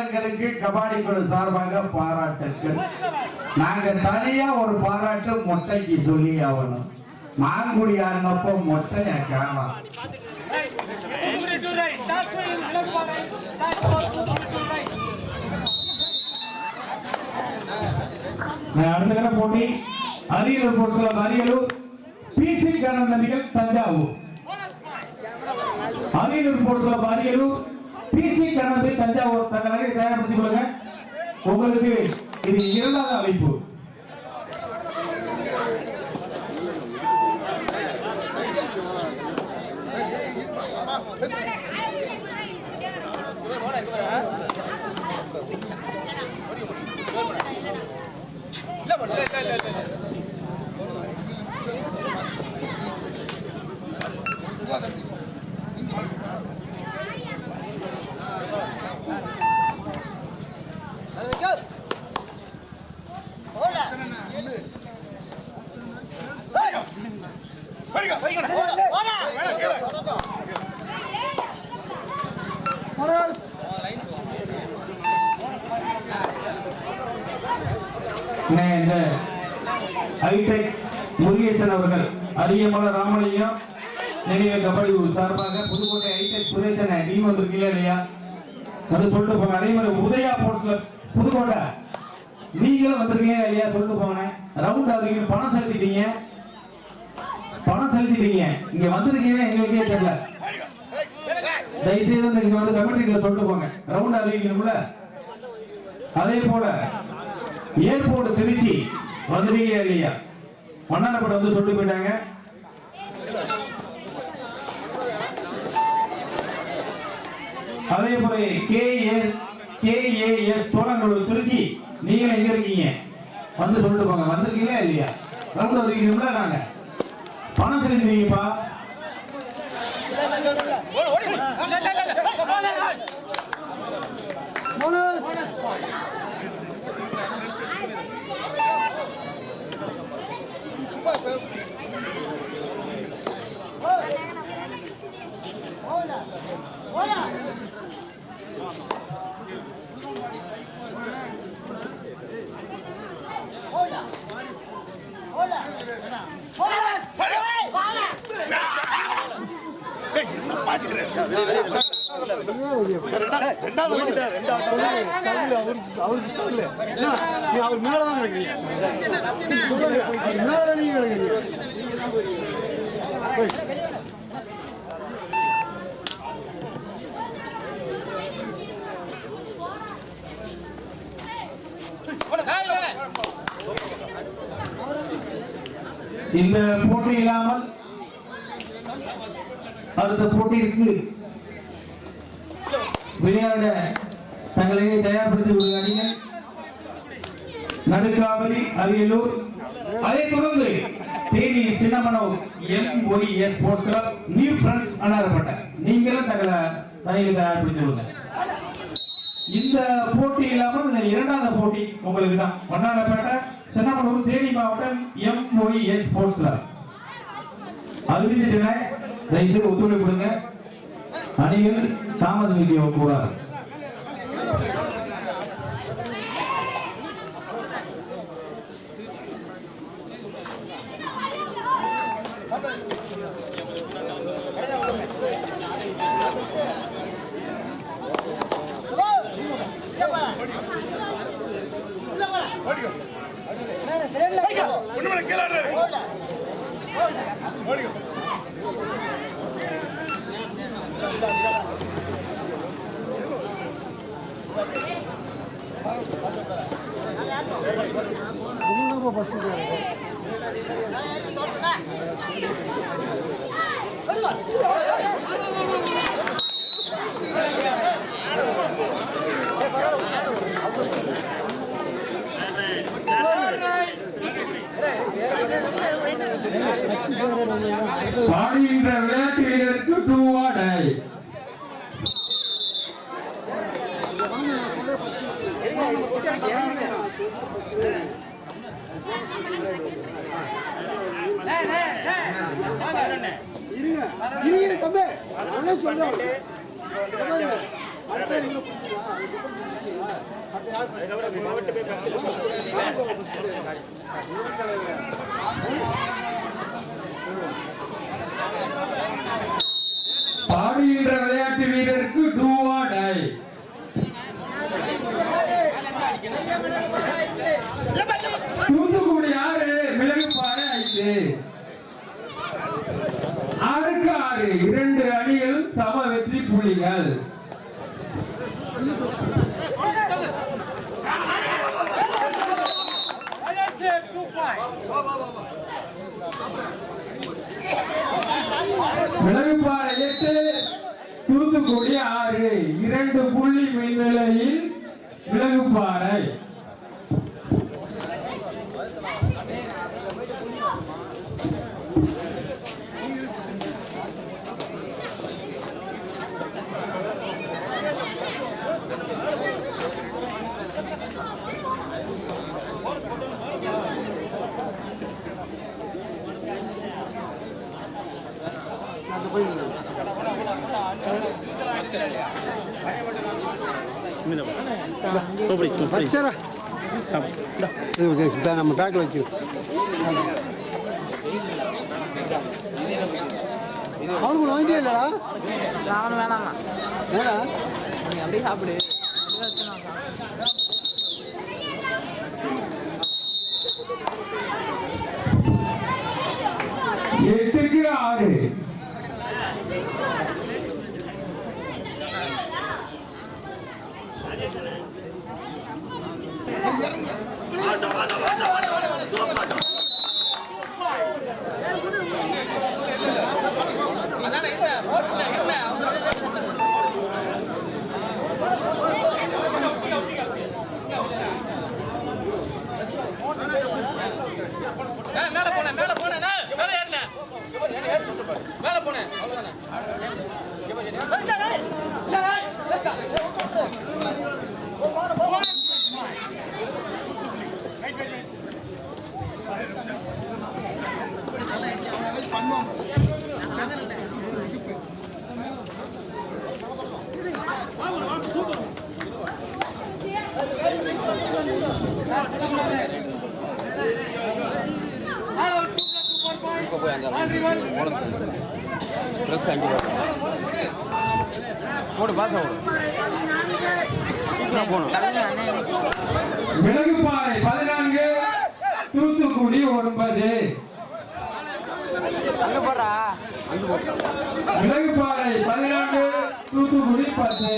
எங்களுக்கு கபாடி குழு சார்பாக பாராட்டுக்கள். நாங்க தனியா ஒரு பாராட்டு மொட்டைக்கு சொல்லி ஆகணும். மாங்குடி மொட்டை மொட்டைய காணோம் அடுத்த போட்டி அரியலூர் போர்ட்ஸ்ல அரியலூர் பிசி கண்ணன் நம்பிகள் தஞ்சாவூர். அரியலூர் போட்டு அரியலூர் பிசி கண்ணன் தஞ்சாவூர் தங்கள் அணியை தயார்படுத்திக் கொள்ளுங்க. உங்களுக்கு இது இரண்டாவது அழைப்பு அண்ணே, இந்த ஹைடெக் முருகேசன் அவர்கள் அரியமலை ராமலிங்கம் நினைவு கபடி சார்பாக புதுக்கோட்டை ஹைடெக் சுரேசன் டீம் வந்திருக்கீங்களா இல்லையா வந்து சொல்லிட்டு போங்க. அதே மாதிரி உதயா போர்ட்ஸ்ல புதுக்கோட்டை. நீங்களும் வந்திருக்கீங்க இல்லையா? சொல்லிட்டு போங்க. ரவுண்ட் ஆகுறீங்க பணம் செலுத்திட்டீங்க. பணம் செலுத்திட்டீங்க. இங்க வந்திருக்கீங்க எங்களுக்கே தெரியல. தயவுசெய்து வந்து இங்க வந்து கமெண்ட்ரிகளை சொல்லிட்டு போங்க. ரவுண்ட் அறிவிக்கணும்ல அதே போல ஏர்போர்ட் திருச்சி வந்துட்டீங்க இல்லையா? மன்னாரப்பட்ட வந்து சொல்லிட்டு போயிட்டாங்க. அதே போல கேஏ கேஏஎஸ் சோழங்களூர் திருச்சி. நீங்க எங்க இருக்கீங்க? வந்து சொல்லிட்டு போங்க. வந்திருக்கீங்களா இல்லையா? ரவுண்ட் வந்துருக்கீங்களா நாங்க? பணம் செலுத்துவீங்கப்பா அவருக்கு சொல்லு என்ன, நீ அவர் மேலதான் கிடக்குறீங்க மேல நீங்க கிடக்குறீங்க இந்த போட்டி இல்லாமல் அடுத்த போட்டியிற்கு விளையாட தங்களை தயார்படுத்தி கொள்ளுங்க அணிகள் அரியலூர். அதைத் தொடர்ந்து Theni Chinnamanur M Y S sports club new friends அனாரப்பட்ட. நீங்களும் தங்களை தனியை தயார்படுத்தி விடுங்க இந்த போட்டி இல்லாமல் இரண்டாவது போட்டி உங்களுக்கு தான் வண்ணாரப்பேட்டை சின்னமனூர் தேனி மாவட்டம் M Y S sports club அறிவிச்சிட்டேன் தயவுசெய்து ஒத்துழைப்பு கொடுங்க. அணிகள் தாமதம் கூடாது. பாடுகின்ற விளையாட்டு வீரருக்கு டூ வாடை மாவட்ட பாடுகின்ற விளையாட்டு வீரருக்கு டூவா டை தூத்துக்குடி ஆறு மிளகுப்பாறை ஐந்து ஆறுக்கு ஆறு இரண்டு அணிகளும் சம வெற்றி புள்ளிகள் மிளகுப்பாறை எட்டு தூத்துக்குடி ஆறு இரண்டு புள்ளி மின்னிலையில் வச்சரா நம்ம பேக்கில் வச்சு அவனுக்கு வாங்கிட்டே இல்லடா அவனு வேணாமா ஏடா நீ அப்படியே சாப்பிடு அப்படியே வச்சு நான் சாப்பிடுறேன். மேல போனேன் மேல போன மேல ஏறின மேல போனேன் அவ்வளவுதானே மிளகுப்பாறை பதினான்கு தூத்துக்குடி ஒன்பது. மிளகுப்பாறை பதினான்கு தூத்துக்குடி பத்து.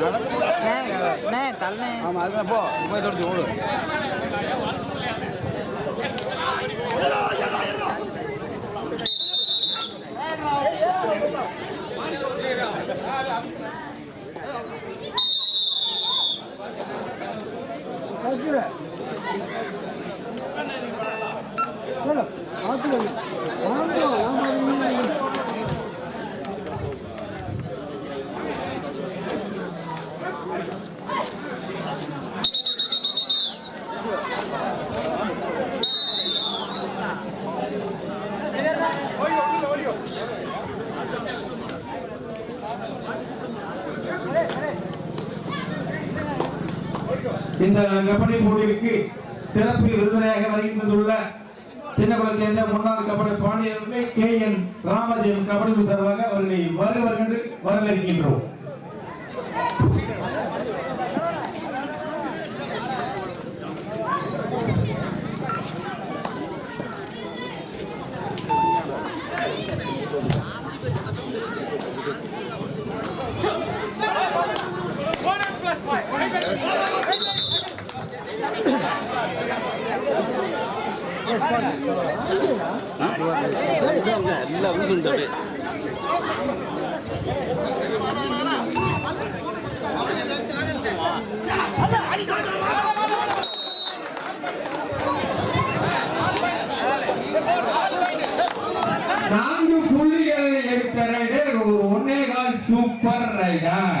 அண்ணே, அண்ணே, தள்ளண்ணே. இந்த கபடி போட்டிக்கு சிறப்பு விருந்தினராக வருகின்றுள்ள சின்னகுளத்தை சேர்ந்த முன்னாள் கபடி பாண்டியர்களை கே என் ராமஜெயம் கபடி சார்பாக அவர்களை வருக நான்கு புள்ளிகளை எடுத்த ரைடர் ஒரு ஒன்னே கால் சூப்பர் ரைடர்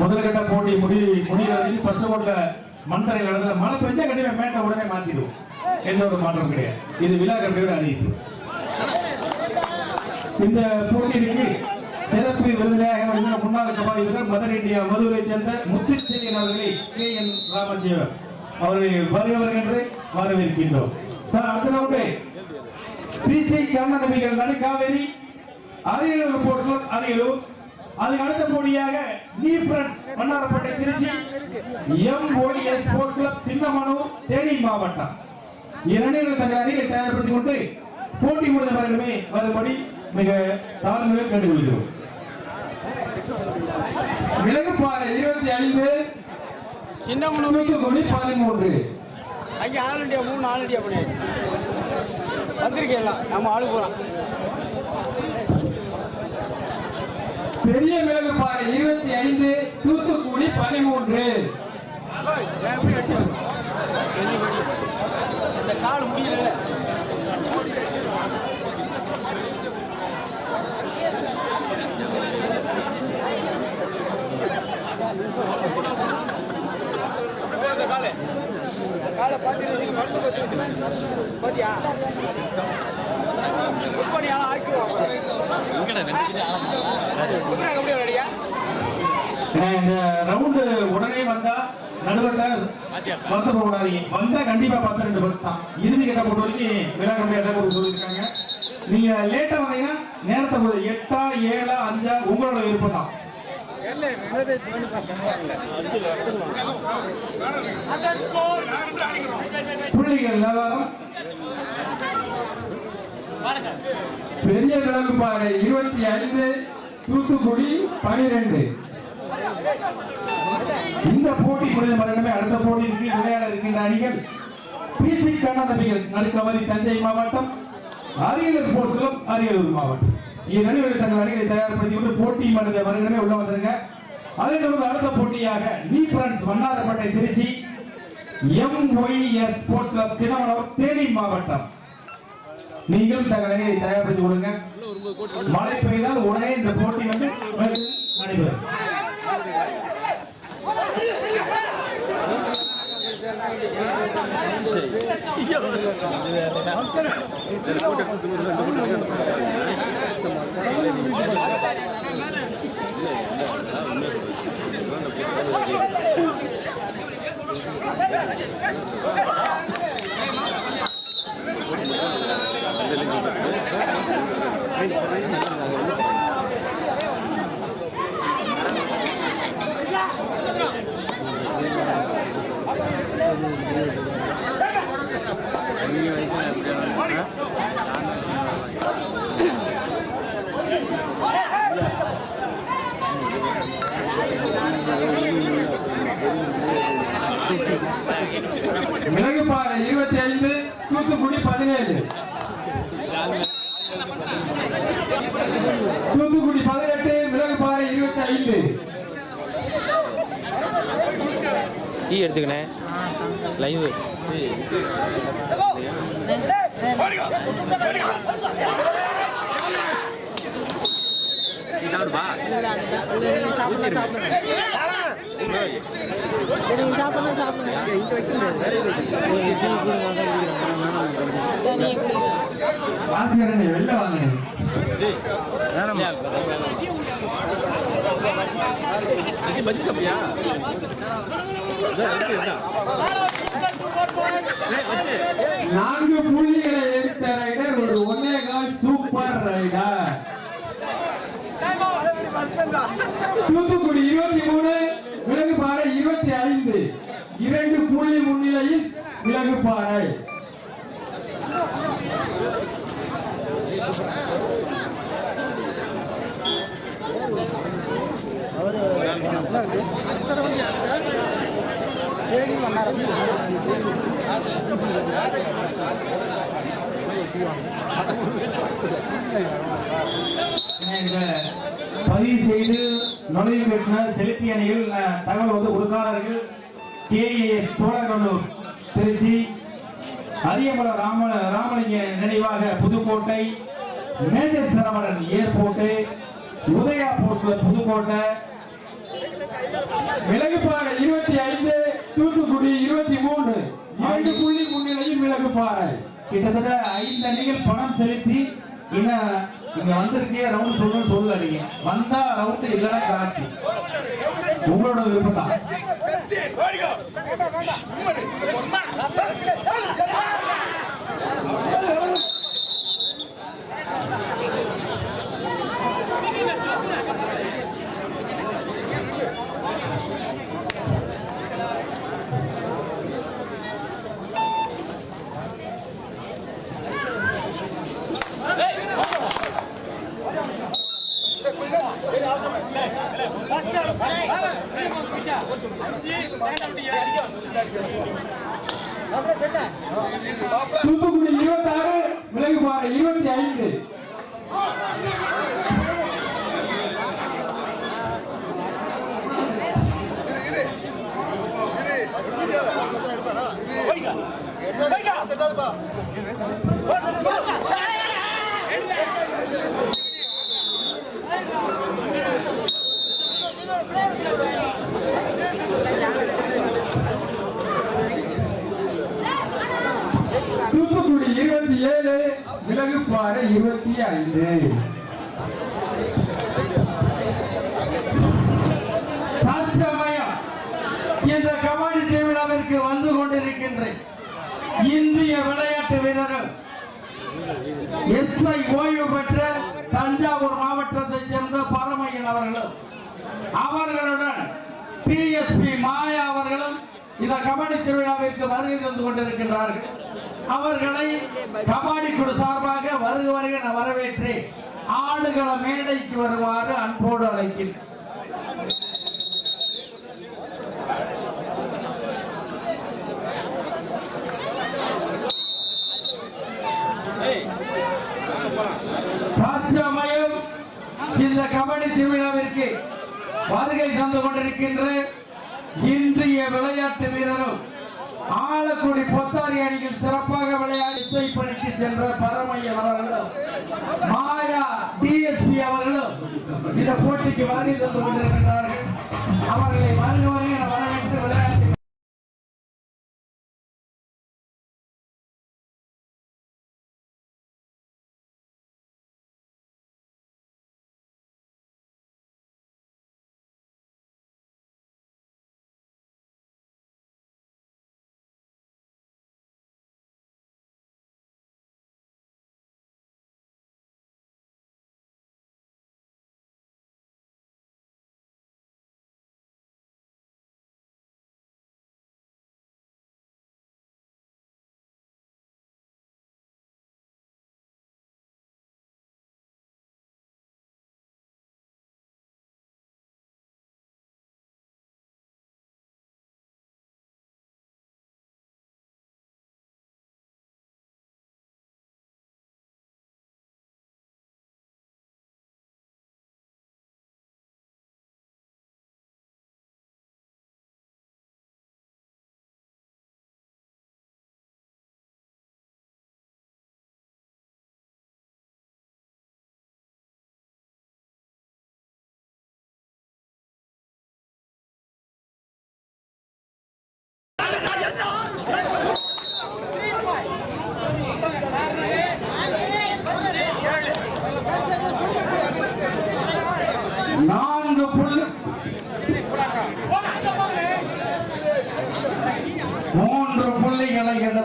முதல்கட்ட போட்டி முடி முடிகிறவரைக்கும் ஃபர்ஸ்ட் ஓட்ல மண் இடத்துல மழை பெஞ்சா கண்டிப்பா மேட்டை உடனே மாத்திடும். எந்த ஒரு மாற்றம் கிடையாது. இது விழா கம்பியோட அறிவிப்பு. இந்த போட்டியிற்கு சிறப்பு விருதியாக முன்னாள் கபாடி வீரர் மதர் இந்தியா மதுரை சேர்ந்த முத்துச்செல்லியன் அவர்களை கே என் ராமஜீவன் அவர்களை வருகிறவர் என்று வரவேற்கின்றோம். சார் அடுத்த ரவுண்டு. பிசி கருணாநிதிகள் நடுக்காவேரி அரியலூர் போர்ட்ஸ் அரியலூர் அதுக்கு அடுத்த போட்டியாக new friends Mannarappattai Trichy. M ODS sports club Chinnamanur Theni மாவட்டம். இரண்டு தங்கள் அணிகளை தயார்படுத்திக் கொண்டு போட்டி முடிந்தவர்களுமே வரும்படி மிக தாழ்மையாக கேட்டுக்கொள்கிறோம். விலகுப்பாறை இருபத்தி ஐந்து. தூத்துக்குடி பதிமூன்று. அங்கே ஆல் இண்டியா மூணு இண்டியா பண்ணியாச்சு வந்திருக்கேன் நம்ம ஆளு போகிறோம் பெரிய விலகுப்பாறை இருபத்தி ஐந்து தூத்துக்குடி பதிமூன்று. இந்த கால் முடியல. காலை காலை பார்த்து மருந்து பார்த்து பாத்தியா எப்போ ஏன்னா இந்த ரவுண்டு உடனே வந்தா நடுவில் வருத்தப்பட கூடாதீங்க வந்தா கண்டிப்பா பத்து ரெண்டு பத்து தான். இறுதி கட்ட பொறுத்த வரைக்கும் விழா கம்பியாக கொடுக்க சொல்லியிருக்காங்க நீங்க லேட்டா வந்தீங்கன்னா நேரத்தை பொறுத்து எட்டா ஏழா அஞ்சா உங்களோட விருப்பம் தான். புள்ளிகள் நிலவரம். பெரிய விலகுப்பாறை இருபத்தி ஐந்து. தூத்துக்குடி பனிரெண்டு. இந்த போட்டி முடிந்த மரணமே அடுத்த போட்டிக்கு விளையாட இருக்கின்ற அணிகள். பிசி கண்ணாதபிகள் நடுக்கவரி தஞ்சை மாவட்டம் அரியலூர் ஸ்போர்ட்ஸ் அரியலூர் மாவட்டம். இந்நணிகள் தங்கள் அணிகளை தயார்படுத்தி கொண்டு போட்டி மனித வருடமே உள்ள வந்திருங்க. அதை தொடர்ந்து அடுத்த போட்டியாக new friends Vannarapettai Trichy M Y S sports club சின்னமலம் Theni மாவட்டம். நீங்கள் தகவலை அணியை தயார்படுத்தி கொடுங்க மழை பெய்தால் உடனே இந்த போட்டி வந்து நடைபெறும் மிளகுப்பாறை இருபத்தி ஐந்து தூத்துக்குடி பதினேழு. தூத்துக்குடி பதினெட்டு விலகுப்பாறை இருபத்தி ஐந்து டீ எடுத்துக்கினே லைவ் சாப்பிடுப்பா. சாப்பிடுங்க சாப்பிடுங்க வெளில வாங்கினேன் பஜ்ஜி சாப்பிட்டியா? நான்கு புள்ளிகளை எடுத்த ரைடர் ஒரு ஒன்னே கால் சூப்பர் ரைடர். தூத்துக்குடி இருபத்தி மூணு விலகுப்பாறை இருபத்தி ஐந்து. இரண்டு புள்ளி முன்னிலையில் விலகுப்பாறை இந்த பதிவு செய்து நுழைவு பெற்ற செலுத்திய அணியில் தகவல் வந்து உருக்காளர்கள் கேஏஎஸ் சோழகல்லூர் திருச்சி. அரியமல ராம ராமலிங்க நினைவாக புதுக்கோட்டை மேஜர் சரவணன் ஏர்போர்ட் உதயா போஸ்ட்ல புதுக்கோட்டை. மிளகுப்பாறை இருபத்தி ஐந்து தூத்துக்குடி இருபத்தி மூணு இரண்டு புள்ளி முன்னிலையில் மிளகுப்பாறை கிட்டத்தட்ட ஐந்து அணிகள் பணம் செலுத்தி இன்னும் இங்க வந்திருக்கே ரவுண்ட் சொல்லணும்னு சொல்லல நீங்க. வந்தா ரவுண்ட் இல்லைன்னா காட்சி. உங்களோட விருப்பம் தான் தூத்துக்குடி இருபத்தாறு மிளகுப்பாறை இருபத்தி ஐந்து தூத்துக்குடி இருபத்தி ஏழு மிளகுப்பாறை இருபத்தி ஐந்து. தற்சமயம் இந்த கபடி திருவிழாவிற்கு வந்து கொண்டிருக்கின்றேன். இந்திய விளையாட்டு வீரர்கள். எஸ்ஐ ஓய்வு பெற்ற தஞ்சாவூர் மாவட்டத்தைச் சேர்ந்த பரமையன் அவர்களும் அவர்களுடன் டிஎஸ்பி மாயா அவர்களும் இந்த கபடி திருவிழாவிற்கு வருகை தந்து கொண்டிருக்கின்றார்கள். அவர்களை கபாடி குழு சார்பாக வருக வருக என வரவேற்று ஆடுகள மேடைக்கு வருமாறு அன்போடு அழைக்கிறேன். சாட்சியமயம் இந்த கபடி திருவிழாவிற்கு வருகை தந்து கொண்டிருக்கின்ற இன்றைய விளையாட்டு வீரரும் ஆலக்குடி பொத்தாரி அணியில் சிறப்பாக விளையாடி இசை பணிக்கு சென்ற பரமையன் அவர்களும் மாயா டிஎஸ்பி அவர்களும் இந்த போட்டிக்கு வருகை தந்து கொண்டிருக்கிறார்கள் அவர்களை வருக வருகை என வரவேற்று விளையாட்டு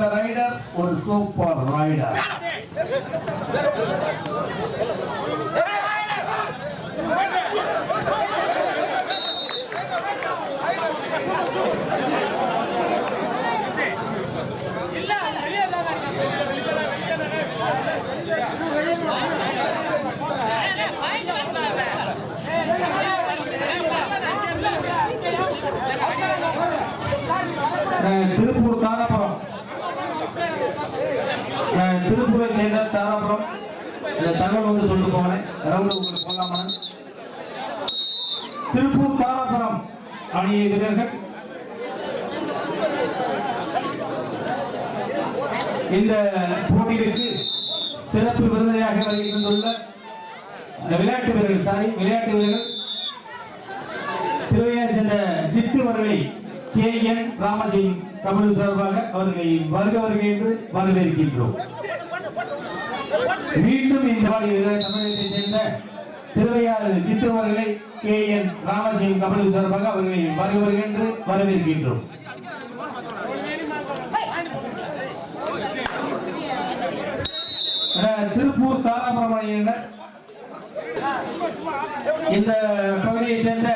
புள்ளிகளை ரைடர் ஒரு சூப்பர் ரைடர் திருப்பூர் தான் திருப்பூரை சேர்ந்த தாராபுரம். இந்த தகவல் வந்து சொல்லிட்டு போங்களேன் ரவுண்ட் உங்களுக்கு போகலாமா திருப்பூர் தாராபுரம் அணிய வீரர்கள். இந்த போட்டியிற்கு சிறப்பு விருந்தினராக வருகின்றுள்ள விளையாட்டு வீரர்கள் சாரி விளையாட்டு வீரர்கள். திருவையார் சென்ற ஜித்து அவர்களை கே என் ராமஜெயின் தமிழ் சார்பாக அவர்களை வருக வருகை என்று வரவேற்கின்றோம். மீண்டும் இந்த வாடி தமிழகத்தைச் சேர்ந்த திருவையாறு ஜித்து கே என் ராமஜெயம் கபடி சார்பாக அவர்களை வருக என்று வரவேற்கின்றோம். திருப்பூர் தாராபுரம் இந்த பகுதியைச் சேர்ந்த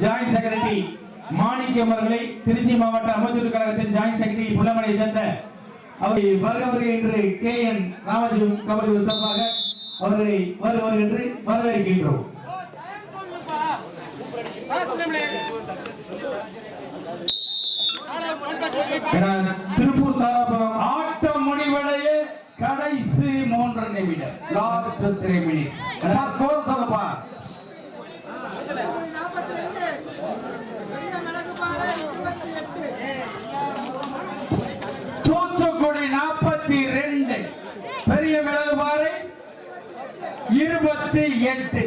ஜாயிண்ட் செக்ரட்டரி மாணிக்கம் அவர்களை திருச்சி மாவட்ட அமைச்சர் கழகத்தின் ஜாயிண்ட் செக்ரட்டரி புள்ளமனையை சேர்ந்த அவரை வருகவர் என்று கே என் ராமஜீவன் கபடி சார்பாக அவர்களை வருவர் என்று வரவேற்கின்றோம். திருப்பூர் தாராபுரம் ஆட்டம் முடிவடைய கடைசி மூன்று நிமிடம் லாஸ்ட் த்ரீ மினிட் சொல்லப்பா தூத்துக்குடி நாற்பத்தி ரெண்டு பெரிய மிளகுபாறை இருபத்தி எட்டு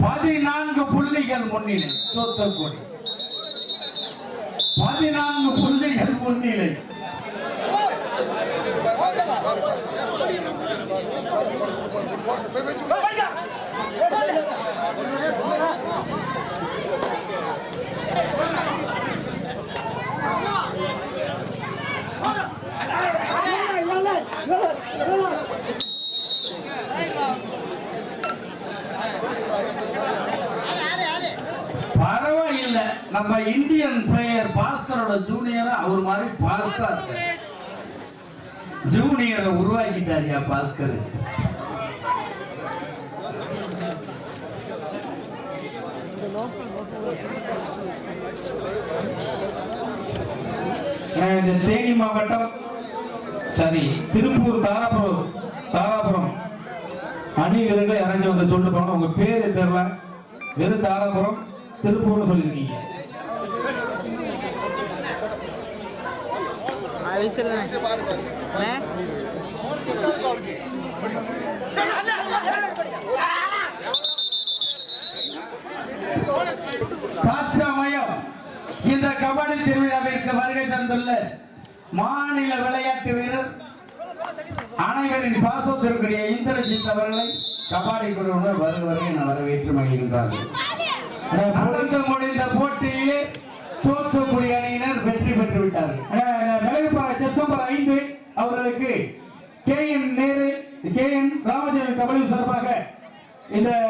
பதினான்கு புள்ளிகள் முன்னிலை தூத்துக்குடி பதினான்கு புள்ளிகள் முன்னிலை பரவாயில்ல நம்ம இந்தியன் பிளேயர் பாஸ்கரோட ஜூனியர் அவர் மாதிரி பாஸ்கர். இருக்காரு ஜூனியரை உருவாக்கிட்டாரியா பாஸ்கர். அஹ், இந்த தேனி மாவட்டம்? சரி திருப்பூர் தாராபுரம் தாராபுரம். அணி வீரர்கள் இறங்கி வந்து சொல்லிட்டு போனோம் உங்க பேரு தெரியல. வெறும் தாராபுரம் திருப்பூர்னு சொல்லியிருக்கீங்க தற்சமயம் இந்த கபடி திருவிழாவிற்கு வருகை தந்துள்ள மாநில விளையாட்டு வீரர் அனைவரின் பாசத்திற்குரிய இந்திரஜித் அவர்களை கபாடி குழுவினர் வருக வருகை என வரவேற்று மகிழ்கின்றார்கள். நடந்து முடிந்த போட்டியிலே தோற்றக்கூடிய அணியினர் வெற்றி பெற்று விட்டார்கள். மிளகுப்பாறை டிசம்பர் ஐந்து அவர்களுக்கு K N Nehru K N Ramajayan Kabali சார்பாக இந்த